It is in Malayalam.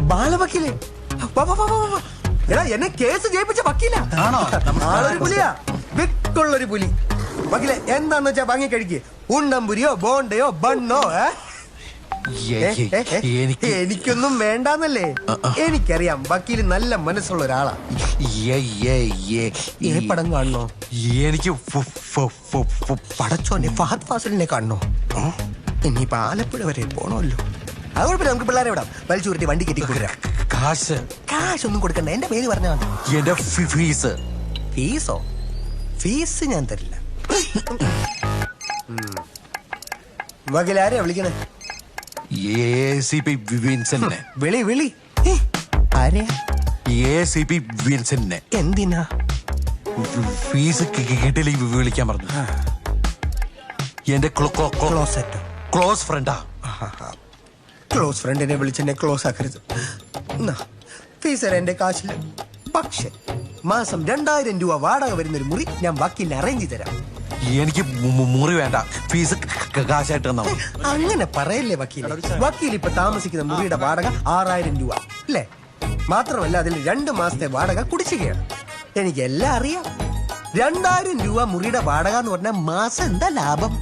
ബാലവക്കീൽ. വാ, വാ, വാ, വാ, വാ. എടാ എന്നെ കേസ് ജയിപ്പിച്ച വക്കീല? ആളൊരു പുലിയാ. വിക്കുള്ളൊരു പുലി. വക്കീലെ എന്താന്ന് വെച്ചാ വാങ്ങി കഴിക്ക്. ഉണ്ടംപുരിയോ ബോണ്ടയോ ബണ്ണോ എനിക്കൊന്നും വേണ്ടാന്നല്ലേ? എനിക്കറിയാം വക്കീൽ നല്ല മനസ്സുള്ള ഒരാളാ. ഏ, പടം കാണണോ? എനിക്ക് ഫു- ഫു- ഫു- ഫു- പടച്ചോനെ ഫഹദ് ഫാസിലിനെ കാണണോ? ഇനിയിപ്പോ ആലപ്പുഴ വരെ പോണമല്ലോ. അത് കുഴപ്പമില്ല നമുക്ക് പിള്ളേരെ വിടാം. വലിച്ചു കൂട്ടി വണ്ടി കെട്ടി കൊടുക്കാം കാശ്. കാശ് ഒന്നും കൊടുക്കണ്ട. എന്റെ പേര് പറഞ്ഞാൽ മതി. എന്റെ ഫീസ്. ഫീസോ? ഫീസ് ഞാൻ തരില്ല. വകീലാരെയാ വിളിക്കണേ? എ സി പി വിൻസെന്റിനെ വിളി വിളി. ഏ, ആരെയാ എ സി പി വിൻസെന്റിനെ എന്തിനാ? ഫീസ് കിട്ടിയില്ലെങ്കിൽ വിളിക്കാൻ പറഞ്ഞു. എന്റെ ക്ലോസറ്റോ. ക്ലോസ് ഫ്രണ്ടാ ക്ലോസ് ഫ്രണ്ടിനെ വിളിച്ചെന്നെ ക്ലോസ് ആക്കരുത്. ഫീസർ എന്റെ കാശിൽ പക്ഷെ മാസം രണ്ടായിരം രൂപ വാടക വരുന്ന ഒരു മുറി ഞാൻ വക്കീലിനെ അറേഞ്ച് തരാം. എനിക്ക് മുറി വേണ്ട. ഫീസ് കാശായിട്ട് തന്നാ മതി. അങ്ങനെ പറയല്ലേ വക്കീൽ വക്കീൽ ഇപ്പൊ താമസിക്കുന്ന മുറിയുടെ വാടക ആറായിരം രൂപ. അല്ലേ മാത്രമല്ല അതിൽ രണ്ട് മാസത്തെ വാടക കുടിശ്ശികയാണ്. എനിക്ക് എല്ലാം അറിയാം. രണ്ടായിരം രൂപ മുറിയുടെ വാടക എന്ന് പറഞ്ഞാൽ മാസം എന്താ ലാഭം?